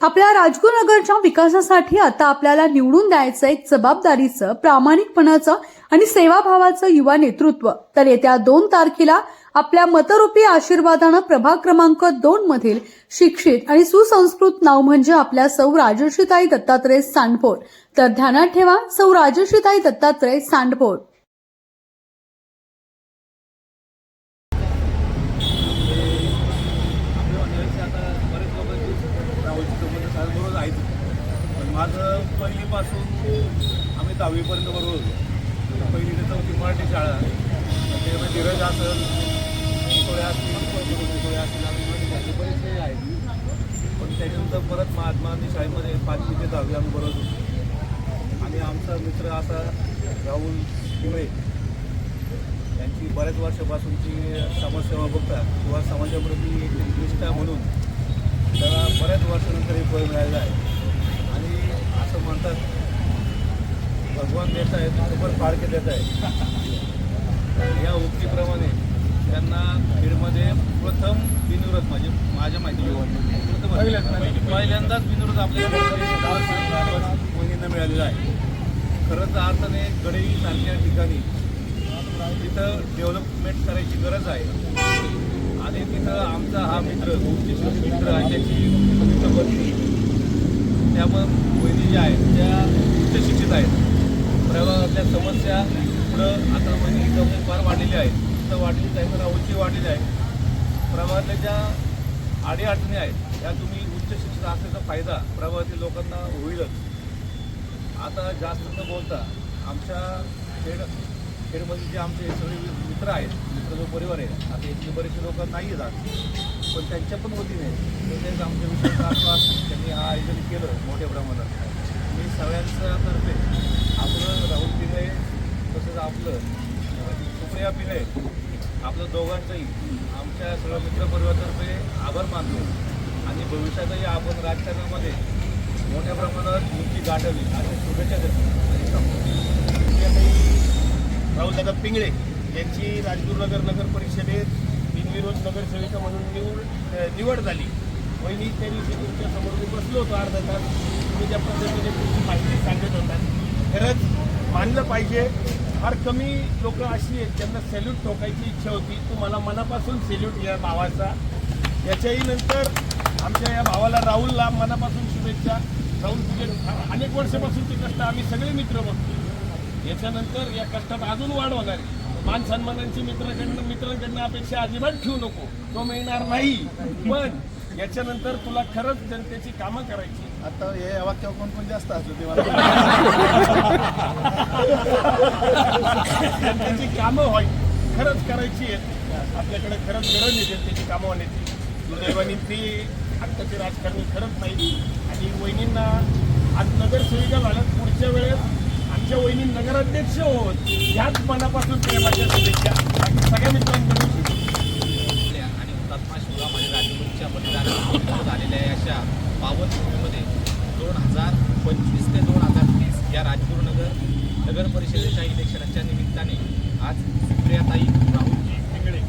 आपल्या राजगुरुनगरच्या विकासासाठी आता आपल्याला निवडून द्यायचं एक जबाबदारीचं प्रामाणिकपणाचं आणि सेवाभावाचं युवा नेतृत्व. तर येत्या दोन तारखेला आपल्या मतरूपी आशीर्वादानं प्रभाग क्रमांक दोन मधील शिक्षित आणि सुसंस्कृत नाव म्हणजे आपल्या सौ राजर्षीताई दत्तात्रय सांडपोट तर ध्यानात ठेवा सौ राजर्षीताई दत्तात्रय सांडपोट आपल्या मंडळीचे आता बरेच लोक राहुलची सोबत बरोबर आहेत पण माझं पहिलीपासून आम्ही दहावीपर्यंत बरोबर होतो. पहिली ते चौथी मराठी शाळा. त्याच्यामध्ये म्हणजे धीरज असेल सोळ्या असतील सोळ्या असतील आम्ही मराठी शाळेचे बरेचसे आहेत. पण त्याच्यानंतर परत महात्मा गांधी शाळेमध्ये पाचवी ते दहावी आम्ही बरोबर होतो. आणि आमचा मित्र असा राहुल पिंगळे त्यांची बऱ्याच वर्षापासूनची समाजसेवा बघतात किंवा समाजाप्रती एक निष्ठा म्हणून त्याला बऱ्याच वर्षानंतर हे फळ मिळालेलं आहे. म्हणतात भगवान देत आहेत बरोबर फाळके देत आहे या उक्तीप्रमाणे त्यांना बीडमध्ये प्रथम बिनविरोध म्हणजे माझ्या माहिती पहिल्यांदाच बिनविरोध. आपल्याला मोहिनींना मिळालेला आहे. खरंच अर्थाने गडई सारख्या ठिकाणी तिथं डेव्हलपमेंट करायची गरज आहे. आणि तिथं आमचा हा मित्र मित्र आणि त्याची पत्नी त्यामुळे ज्या आहेत त्या उच्च शिक्षित आहेत प्रभागातल्या समस्या पुढं आता म्हणजे जमीन फार वाढलेली आहेत. तिथं वाढली आहे तर उंची वाढलेली आहे प्रभागातल्या ज्या अडीअडचणी आहेत त्या तुम्ही उच्च शिक्षित असल्याचा फायदा प्रभागातील लोकांना होईलच. आता जास्त न बोलता आमच्या खेड खेडमध्ये जे आमचे सगळे मित्र आहेत मित्र जो परिवार आहे आता इथले बरेचसे लोक नाही येतात पण त्यांच्या पण वतीने तसेच आमच्या विषयाचा आश्वास त्यांनी हा आयोजन केलं मोठ्या प्रमाणात. मी तर्फे आपलं राहुल पिले तसंच आपलं सुप्रिया पिले आपलं दोघांचंही आमच्या सगळ्या मित्रपरिवारातर्फे आभार मानतो. आणि भविष्यातही आपण राजकारणामध्ये मोठ्या प्रमाणात उंची गाठवली अशा शुभेच्छा देतो. राहुलदादा पिंगळे यांची राजगुरुनगर नगर परिषदेत बिनविरोध नगरसेविका म्हणून निवड निवड झाली. वहिनी त्या दिवशी तुमच्यासमोर मी बसलो होतो अर्धा तास. तुम्ही ज्या पद्धतीने तुमची माहिती सांगत होता खरंच मानलं पाहिजे. फार कमी लोक अशी आहेत त्यांना सॅल्यूट ठोकायची इच्छा होती. तुम्हाला मनापासून सॅल्यूट या भावाचा. याच्याही नंतर आमच्या या भावाला राहुलला मनापासून शुभेच्छा. राहुल तुझे अनेक वर्षापासून ते कष्ट आम्ही सगळे मित्र बघतो याच्यानंतर या कष्टात अजून वाढ होणार आहे. मान सन्मानांची मित्राकडनं मित्रांकडनं अपेक्षा अजिबात ठेवू नको. तो मिळणार नाही. पण याच्यानंतर तुला खरंच जनतेची कामं करायची. आता हे वाक्य कोण पण जास्त असलं ते मला जनतेची कामं व्हाय खरंच करायची आहेत. आपल्याकडे खरंच गरज आहे जनतेची कामं होण्याची. दुर्दैवाने ती आत्ताचे राजकारणी खरंच नाही. आणि वहिनींना आज नगरसेविका झाल्यात. पुढच्या वेळेस आमच्या वहिनी नगराध्यक्ष होत. ह्याच मनापासून प्रेमाच्या शुभेच्छा. सगळ्या मित्रांकडून आपल्या आणि हुतात्मा शिवराम आणि मतदानात बलिदानात झालेल्या अशा पावन भूमीमध्ये दोन हजार पंचवीस ते दोन हजार तीस या राजपूर नगर परिषदेच्या इलेक्शनच्या निमित्ताने आज सुप्रियाताई राहुलजी पिंगळे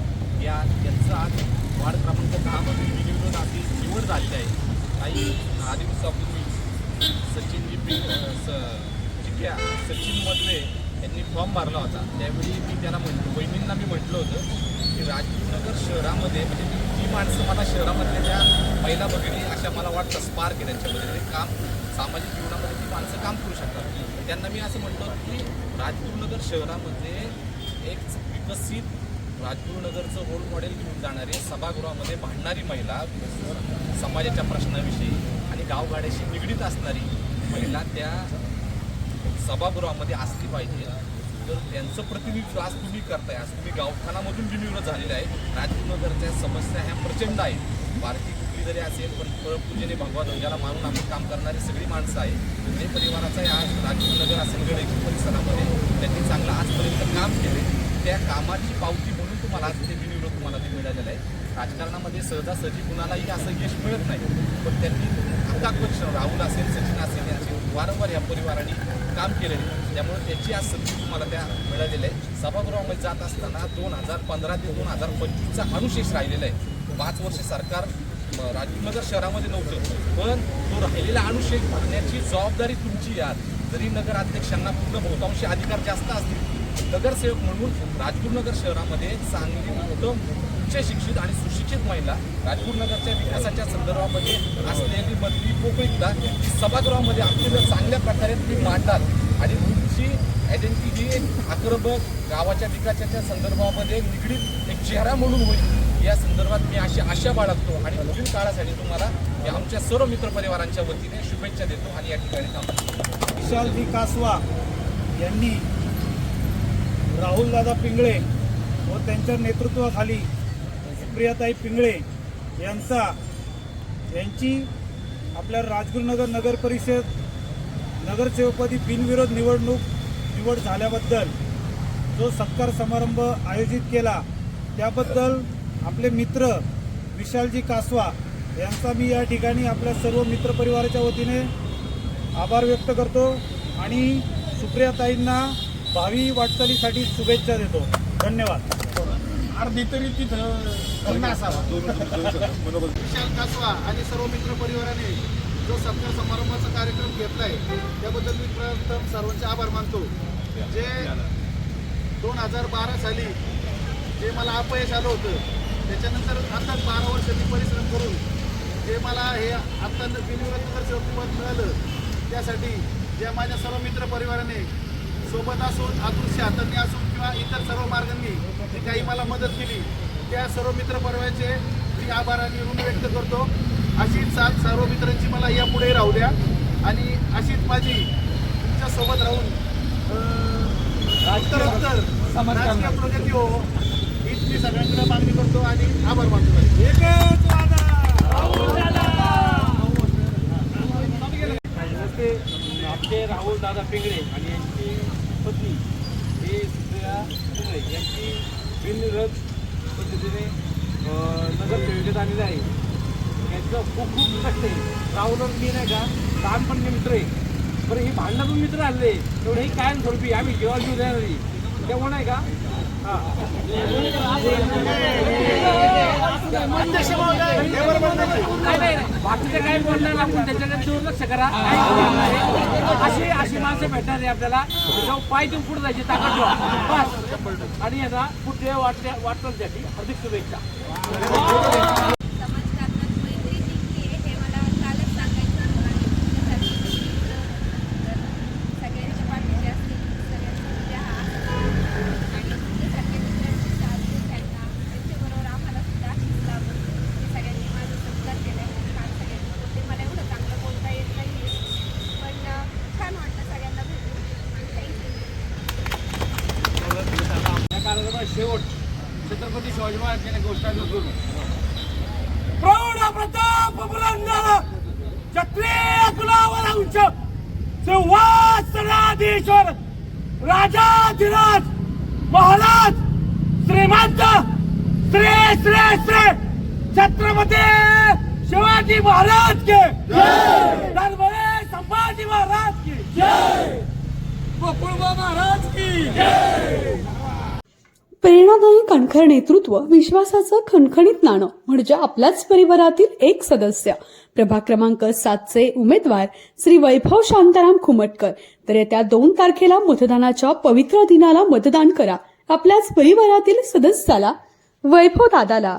या यांचं आज वार्ड क्रमांक दहामध्ये निवडून आधी निवड झालेली आहे. काही दहा दिवसापूर्वी सचिनजी पी स चिट्या सचिन मधले यांनी फॉर्म भरला होता. त्यावेळी मी त्यांना म्हटलं बहिणींना मी म्हटलं होतं की राजगुरुनगर शहरामध्ये म्हणजे माणसं मला शहरामधल्या ज्या महिला भगिनी अशा मला वाटतं स्पार्क आहे त्यांच्यामध्ये. म्हणजे काम सामाजिक जीवनामध्ये ती माणसं काम करू शकतात. त्यांना मी असं म्हटलं की राजगुरुनगर शहरामध्ये एक विकसित राजगुरुनगरचं रोल मॉडेल घेऊन जाणारी सभागृहामध्ये भांडणारी महिला समाजाच्या प्रश्नाविषयी आणि गावगाड्याशी निगडीत असणारी महिला त्या सभागृहामध्ये असली पाहिजे. तर त्यांचं प्रतिनिधित्व आज तुम्ही करताय. आज तुम्ही गावठाणामधून बिनविरोध झालेलं आहे राजगुरुनगरच्या समस्या ह्या प्रचंड आहेत. पार्टी कुठली जरी असेल पण पूजेने भगवा ध्वजाला मानून आम्ही काम करणारी सगळी माणसं आहे म्हणजे परिवाराचा या राजगुरुनगर असेल गडेची परिसरामध्ये त्यांनी चांगलं आजपर्यंत काम केले त्या कामाची पावती म्हणून तुम्हाला आज ते बिनविरोध तुम्हाला ते मिळालेलं आहे. राजकारणामध्ये सहजासहजी कुणालाही असं यश मिळत नाही. पण त्यांनी आता परिश्रम राहुल असेल सचिन असेल यांचे वारंवार या परिवाराने काम केलेलं. आहे. त्यामुळे त्याची आज संधी तुम्हाला त्या मिळालेल्या आहे. सभागृहामध्ये जात असताना दोन हजार पंधरा ते दोन हजार पंचवीसचा अनुशेष राहिलेला आहे. पाच वर्ष सरकार राजीवनगर शहरामध्ये नव्हतं. पण तो राहिलेला अनुशेष भरण्याची जबाबदारी तुमची यात जरी नगराध्यक्षांना पूर्ण बहुतांशी अधिकार जास्त असतील नगरसेवक म्हणून राजगुरुनगर शहरामध्ये चांगली उत्तम उच्च शिक्षित आणि सुशिक्षित महिला राजपूर नगरच्या विकासाच्या संदर्भामध्ये असलेली मधली पोकळीता ही सभागृहामध्ये अत्यंत चांगल्या प्रकारे तुम्ही मांडतात आणि तुमची आयडेंटिटी आक्रमक गावाच्या विकासाच्या संदर्भामध्ये निगडीत एक चेहरा म्हणून होईल. या संदर्भात मी अशी आशा बाळगतो आणि पुढील काळासाठी तुम्हाला आमच्या सर्व मित्रपरिवारांच्या वतीने शुभेच्छा देतो आणि या ठिकाणी थांबतो. विकासवा कासवा यांनी राहुलदादा पिंगळे व त्यांच्या नेतृत्वाखाली सुप्रियाताई पिंगळे यांचा यांची आपल्या राजगुरुनगर नगर परिषद नगरसेवकपदी बिनविरोध निवडणूक निवड झाल्याबद्दल जो सत्कार समारंभ आयोजित केला त्याबद्दल आपले मित्र विशालजी कासवा यांचा मी या ठिकाणी आपल्या सर्व मित्रपरिवाराच्या वतीने आभार व्यक्त करतो आणि सुप्रियाताईंना भावी वाटचालीसाठी शुभेच्छा देतो. धन्यवाद. अर्धी तरी तिथं असावा. विशाल कासवा आणि सर्व मित्र परिवाराने जो सत्कार समारंभाचा कार्यक्रम घेतला आहे त्याबद्दल मी प्रथम सर्वांचे आभार मानतो. जे दोन हजार बारा साली जे मला अपयश आलं होतं त्याच्यानंतर आता बारा वर्ष मी परिश्रम करून जे मला हे आत्ता बिनविरोध नगरसेवक पद मिळालं त्यासाठी ज्या माझ्या सर्व मित्र परिवाराने सोबत असून आतुरशी हातांनी असून किंवा इतर सर्व मार्गांनी जी काही मला मदत केली. त्या सर्व मित्र परिवाराचे मी आभार आणि ऋण व्यक्त करतो. अशीच साथ सर्व मित्रांची मला यापुढे राहू द्या. आणि अशीच माझी तुमच्यासोबत राहून अं, उत्तरोत्तर राजकीय प्रगती हो हीच मी सगळ्यांकडे मागणी करतो आणि आभार मानतो. एकच आमचे राहुल दादा पिंगळे आणि यांची पत्नी हे सुप्रिया पिंगळे यांची बिनविरोध पद्धतीने नगर नगरसेविकेत आलेले आहे. यांचं खूप खूप कष्ट आहे. राहुल मी नाही का? लहानपणी मित्र आहे. बरं ही भांडणातून मित्र आले तेवढे ही कायम स्वरूपी आम्ही जेव्हा जीव देणार. नाही तेव्हा नाही का? बाकीचं काय बोलणार आपण त्याच्याकडे दुर्लक्ष करा अशी अशी माणसं भेटणार आहे आपल्याला त्याच्यावर पाय देऊन पुढे जायची ताकद बस आणि यांना पुढे वाटल्या वाटण्यासाठी अधिक शुभेच्छा समाजकारणात मैत्री जिंकली आहे हे मला कालच सांगायचं होतं आणि तुमच्यासाठी तर सगळ्यांच्या पाठीचे असतील सगळ्यांचा उद्या हा असाच. आणि तुमच्यासारखे मित्रांची साथ देऊन त्यांना त्यांच्याबरोबर आम्हाला सुद्धा अशीच लाभो हे सगळ्यांनी माझा सत्कार केला आहे काल सगळ्यांनी बोलते मला एवढं चांगलं बोलता येत नाही पण अं, छान वाटलं सगळ्यांना भेटून थँक्यू या कार्यक्रमात शेवट छत्रपती शिवाजी महाराज यांनी गोष्टांचं करू प्रौढ प्रताप बुलंदाला क्षत्रिय कुलावर अंश सिंहासनाधीश्वर राजाधिराज महाराज श्रीमंत श्री श्री श्री छत्रपती शिवाजी महाराज के. धर्मवीर संभाजी महाराज की. गोकुळबा महाराज की. प्रेरणादायी कणखर नेतृत्व विश्वासाचं खणखणीत नाणं म्हणजे आपल्याच परिवारातील एक सदस्य. प्रभाग क्रमांक सातचे उमेदवार श्री वैभव शांताराम खुमटकर. तर येत्या दोन तारखेला मतदानाच्या पवित्र दिनाला मतदान करा. आपल्याच परिवारातील सदस्याला वैभव दादाला.